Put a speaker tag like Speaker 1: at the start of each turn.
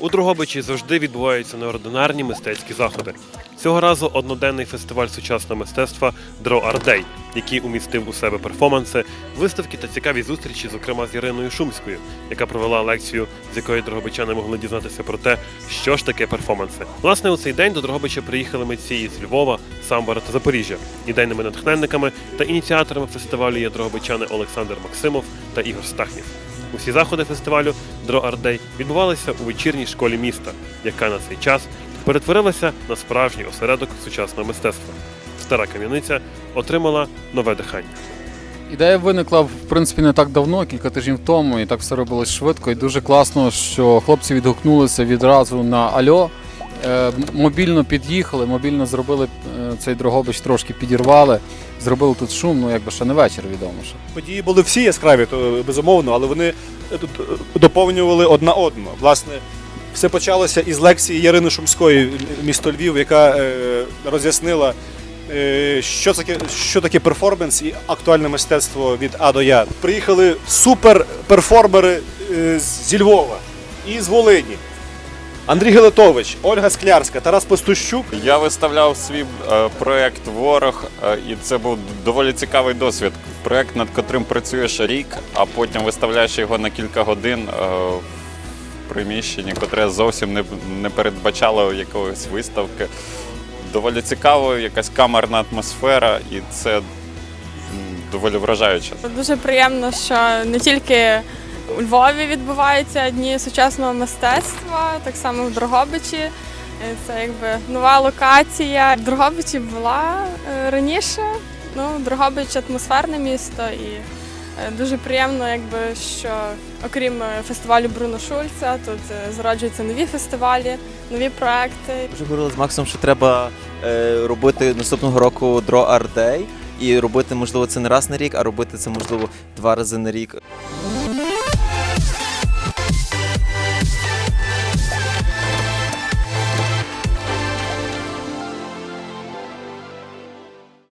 Speaker 1: У Дрогобичі завжди відбуваються неординарні мистецькі заходи. Цього разу одноденний фестиваль сучасного мистецтва Дро Ардей, який умістив у себе перформанси, виставки та цікаві зустрічі, зокрема з Іриною Шумською, яка провела лекцію, з якої дрогобичани могли дізнатися про те, що ж таке перформанси. Власне, у цей день до Дрогобича приїхали митці із Львова, Самбора та Запоріжжя. Ідейними натхненниками та ініціаторами фестивалю є дрогобичани Олександр Максимов та Ігор Стахнів. Усі заходи фестивалю Дро Ардей відбувалися у вечірній школі міста, яка на цей час перетворилася на справжній осередок сучасного мистецтва. Стара кам'яниця отримала нове дихання.
Speaker 2: Ідея виникла в принципі не так давно, кілька тижнів тому, і так все робилось швидко. І дуже класно, що хлопці відгукнулися відразу на Альо. Е, Мобільно під'їхали, мобільно зробили е, цей Дрогобич, трошки підірвали, зробили тут шум, ну якби ще не вечір відомо. Що.
Speaker 3: Події були всі яскраві, то безумовно, але вони е, тут, доповнювали одна одну. Власне, все почалося із лекції Ярини Шумської, місто Львів, яка роз'яснила, що таке, що таке перформанс і актуальне мистецтво від А до Я. Приїхали супер-перформери е, зі Львова і з Волині. Андрій Гелетович, Ольга Склярська, Тарас Пастущук.
Speaker 4: Я виставляв свій е, проект Ворог, е, і це був доволі цікавий досвід. Проект, над котрим працюєш рік, а потім виставляєш його на кілька годин е, в приміщенні, котре зовсім не, не передбачало якоїсь виставки. Доволі цікаво, якась камерна атмосфера, і це доволі вражаюче.
Speaker 5: Дуже приємно, що не тільки у Львові відбуваються дні сучасного мистецтва, так само в Дрогобичі. Е, Це якби нова локація. В Дрогобичі була е, раніше. Ну, Дрогобич атмосферне місто і е, дуже приємно, якби що окрім фестивалю Бруно Шульца, тут зароджуються нові фестивалі, нові проекти.
Speaker 6: Вже говорили з Максом, що треба робити наступного року Draw Art Day. І робити, можливо, це не раз на рік, а робити це, можливо, два рази на рік.